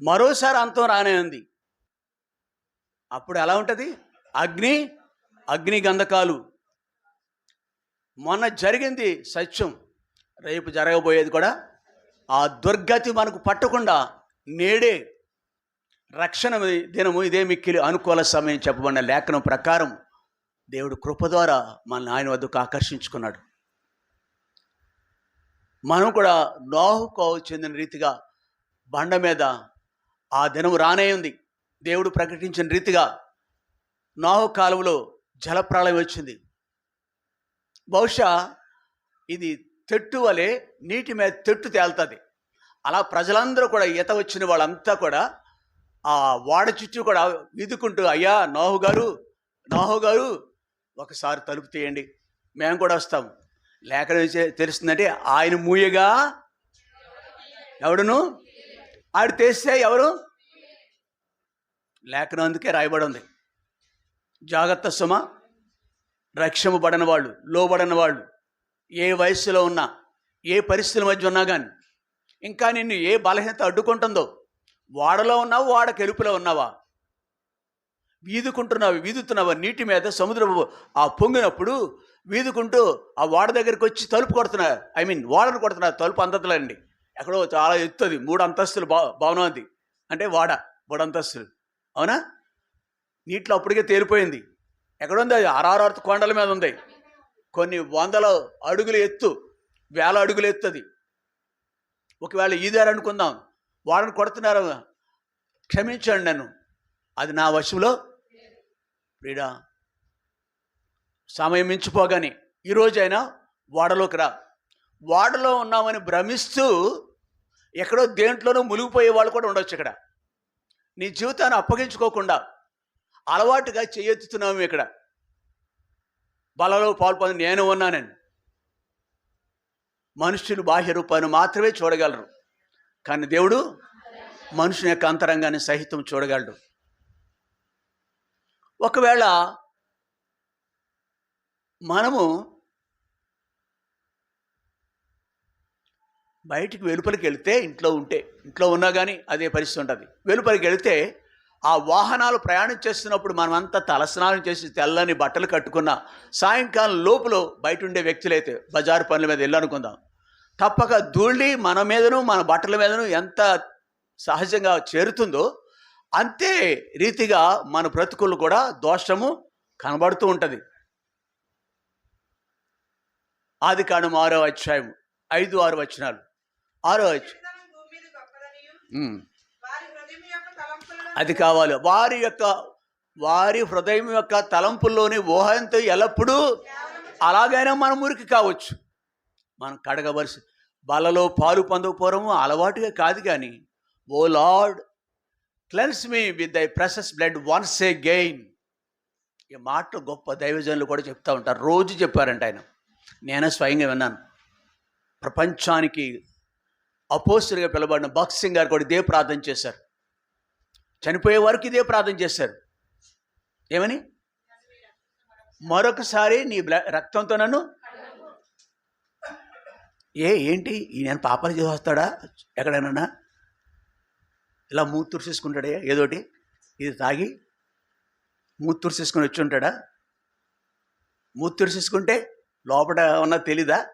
మరోసారి అంతం రానే ఉంది. అప్పుడు ఎలా ఉంటుంది? అగ్ని అగ్ని గంధకాలు. మొన్న జరిగింది సత్యం. రేపు జరగబోయేది కూడా. ఆ దుర్గతి మనకు పట్టకుండా నేడే రక్షణ దినము ఇదే మిక్కిలి అనుకూల సమయం చెప్పబడిన లేఖనం ప్రకారం దేవుడు కృప ద్వారా మనల్ని ఆయన వద్దకు ఆకర్షించుకున్నాడు. మనం కూడా నోహుకు చెందిన రీతిగా బండ మీద ఆ దినం రానే ఉంది. దేవుడు ప్రకటించిన రీతిగా నాహు కాలంలో జలప్రాళయం వచ్చింది. బహుశా ఇది తెట్టు వలె నీటి మీద తెట్టు తేలుతుంది. అలా ప్రజలందరూ కూడా ఈత వచ్చిన వాళ్ళంతా కూడా ఆ వాడ చుట్టూ కూడా వీదుకుంటూ అయ్యా నాహు గారు నాహు గారు ఒకసారి తలుపు తీయండి. మేము కూడా వస్తాము లేఖనం తెలుస్తుందంటే ఆయన మూయగా ఎవడును? ఆడు తెస్తే ఎవరు? లేఖనం అందుకే రాయబడి ఉంది జాగ్రత్త సుమ. రక్షమబడిన వాళ్ళు లోబడిన వాళ్ళు ఏ వయస్సులో ఉన్నా ఏ పరిస్థితుల మధ్య ఉన్నా కానీ ఇంకా నిన్ను ఏ బలహీనత అడ్డుకుంటుందో వాడలో ఉన్నావా వాడ కెలుపులో ఉన్నావా? వీదుకుంటున్నావు వీదుతున్నావా నీటి మీద సముద్రపు ఆ పొంగినప్పుడు వీదుకుంటూ ఆ వాడ దగ్గరికి వచ్చి తలుపు కొడుతున్నా ఐ మీన్ వాడను కొడుతున్నారు తలుపు అందతలండి ఎక్కడో చాలా ఎత్తుది. మూడు అంతస్తులు భా భవనం అది. అంటే వాడ మూడు అంతస్తులు. అవునా? నీటిలో అప్పటికే తేలిపోయింది. ఎక్కడుంది అది? అరారత కొండల మీద ఉంది. కొన్ని వందల అడుగులు ఎత్తు వేల అడుగులు ఎత్తు అది. ఒకవేళ ఈదారు అనుకుందాం. వాడని కొడుతున్నారు క్షమించండి నన్ను. అది నా వశంలో ప్రీడా. సమయం మించిపోగానే ఈరోజైనా వాడలోకి రా. వాడలో ఉన్నామని భ్రమిస్తూ ఎక్కడో దేంట్లోనూ మునిగిపోయే వాళ్ళు కూడా ఉండొచ్చు ఇక్కడ. నీ జీవితాన్ని అప్పగించుకోకుండా అలవాటుగా చేయెత్తుతున్నాము ఇక్కడ. బలలో పాల్పొంది నేను ఉన్నానని. మనుషులు బాహ్య రూపాన్ని మాత్రమే చూడగలరు. కానీ దేవుడు మనుషుని యొక్క అంతరంగాన్ని సహితం చూడగలడు. ఒకవేళ మనము బయటికి వెలుపలికి వెళితే ఇంట్లో ఉంటే ఇంట్లో ఉన్నా కానీ అదే పరిస్థితి ఉంటుంది. వెలుపలికి వెళితే ఆ వాహనాలు ప్రయాణం చేస్తున్నప్పుడు మనమంతా తలస్నానం చేసి తెల్లని బట్టలు కట్టుకున్న సాయంకాలం లోపల బయట ఉండే వ్యక్తులైతే బజారు పనుల మీద వెళ్ళనుకుందాం తప్పక ధూళి మన మీదను మన బట్టల మీదను ఎంత సహజంగా చేరుతుందో అంతే రీతిగా మన బ్రతుకులు కూడా దోషము కనబడుతూ ఉంటుంది. ఆది కాండం ఆరో అధ్యాయం ఐదు ఆరు వచనాలు. ఆరో అది కావాలి. వారి యొక్క వారి హృదయం యొక్క తలంపుల్లోని ఊహంతో ఎల్లప్పుడూ అలాగైనా మన మురికి కావచ్చు. మనం కడగవలసి బలలో పాలు పొందకపోవడము అలవాటుగా కాదు కానీ O Lord cleanse me with thy precious blood once again ఈ మాట గొప్ప దైవజనులు కూడా చెప్తా ఉంటారు. రోజు చెప్పారంట ఆయన. నేనే స్వయంగా విన్నాను. ప్రపంచానికి అపోస్తులుగా పిలబడిన భక్త్ గారు కూడా ఇదే ప్రార్థన చేశారు. చనిపోయే వరకు ఇదే ప్రార్థన చేశారు. ఏమని? మరొకసారి నీ రక్తంతో నన్ను ఏ ఏంటి? ఈయన పాపాలు చేసి వస్తాడా? ఎక్కడైనా? ఇలా మూతురు చేసుకుంటాడే ఏదోటి? ఇది తాగి మూతురు చేసుకుని వచ్చి ఉంటాడా? మూతురు చేసుకుంటే లోపల ఉన్నది తెలీదా?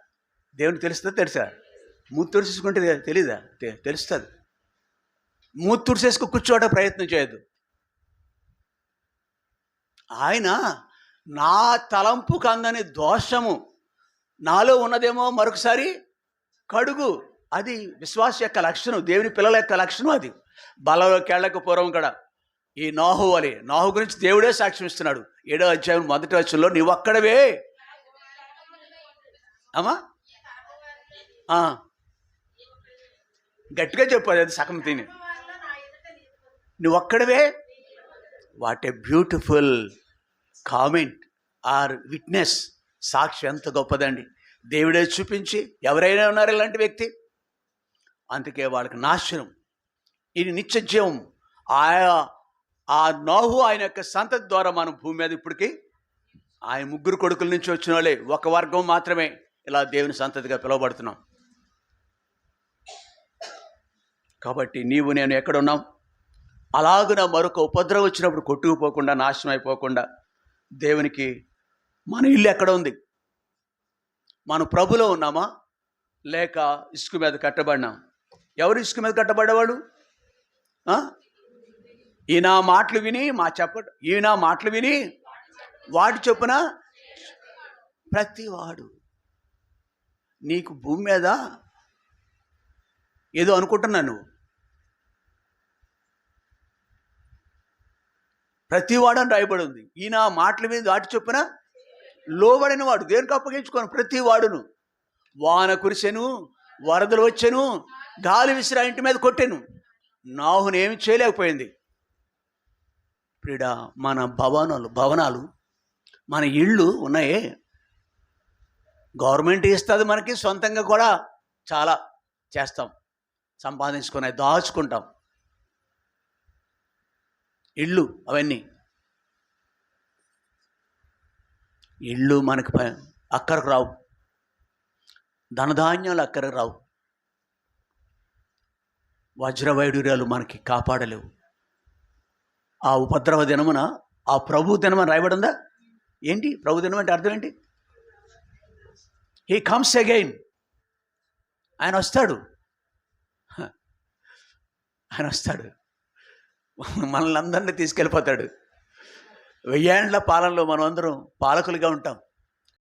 దేవుని తెలుస్తుందా? తెలుసా? మూత్ తుడిసేసుకుంటే తెలీదా? తెలుస్తుంది. మూత్ తుడిసేసుకు కూర్చోవడం ప్రయత్నం చేయొద్దు. ఆయన నా తలంపుకు అందని దోషము. నాలో ఉన్నదేమో మరొకసారి కడుగు. అది విశ్వాస యొక్క లక్షణం దేవుని పిల్లల యొక్క లక్షణం అది. బలంలోకి వెళ్ళక పూర్వం కూడా ఈ నాహు అని నాహు గురించి దేవుడే సాక్ష్యం ఇస్తున్నాడు. ఏడో అధ్యాయం మొదటి వచ్చంలో నీవు అక్కడవే. అమ్మా. గట్టిగా చెప్పు అది సగం తిని. నువ్వు ఒక్కడవే what a beautiful comment or witness సాక్షి ఎంత గొప్పదండి. దేవుడే చూపించి ఎవరైనా ఉన్నారు ఇలాంటి వ్యక్తి? అందుకే వాళ్ళకి నాశనం. ఇది నిత్య జీవం ఆయా ఆ నోహు ఆయన యొక్క సంతతి ద్వారా మనం భూమి మీద ఇప్పటికి ఆయన ముగ్గురు కొడుకుల నుంచి వచ్చిన వాళ్ళే. ఒక వర్గం మాత్రమే. ఇలా దేవుని సంతతిగా పిలువబడుతున్నాం. కాబట్టి నీవు నేను ఎక్కడున్నాం? అలాగున మరొక ఉపద్రవం వచ్చినప్పుడు కొట్టుకుపోకుండా నాశనం అయిపోకుండా దేవునికి మన ఇల్లు ఎక్కడ ఉంది? మన ప్రభులో ఉన్నామా? లేక ఇసుక మీద కట్టబడినాం? ఎవరు ఇసుక మీద కట్టబడేవాడు ఈయన మాటలు విని మా చెప్ప ఈయన మాటలు విని వాటి చొప్పున ప్రతివాడు నీకు భూమి మీద ఏదో అనుకుంటున్నా నువ్వు ప్రతివాడు అని రాయబడి ఉంది ఈయన మాటల మీద దాటి చొప్పున లోబడిన వాడు దేనికి అప్పగించుకోను? ప్రతి వాడును వాన కురిసెను వరదలు వచ్చెను గాలి విసిరా ఇంటి మీద కొట్టెను. నాహును ఏమి చేయలేకపోయింది. ప్రిడా మన భవనాలు భవనాలు మన ఇళ్ళు ఉన్నాయే. గవర్నమెంట్ ఇస్తుంది మనకి సొంతంగా కూడా చాలా చేస్తాం. సంపాదించుకునే దాచుకుంటాం. ఇళ్ళు అవన్నీ. ఇళ్ళు మనకి ప- అక్కరకు రావు. ధనధాన్యాలు అక్కరకు రావు. వజ్రవైడూర్యాలు మనకి కాపాడలేవు. ఆ ఉపద్రవ దినమున ఆ ప్రభు దినమని రాయబడిందా? ఏంటి? ప్రభు దినం అంటే అర్థం ఏంటి? హీ కమ్స్ అగైన్ ఆయన వస్తాడు. ఆయన వస్తాడు. మనల్ని అందరినీ తీసుకెళ్ళిపోతాడు. వెయ్యేండ్ల పాలనలో మనం అందరం పాలకులుగా ఉంటాం.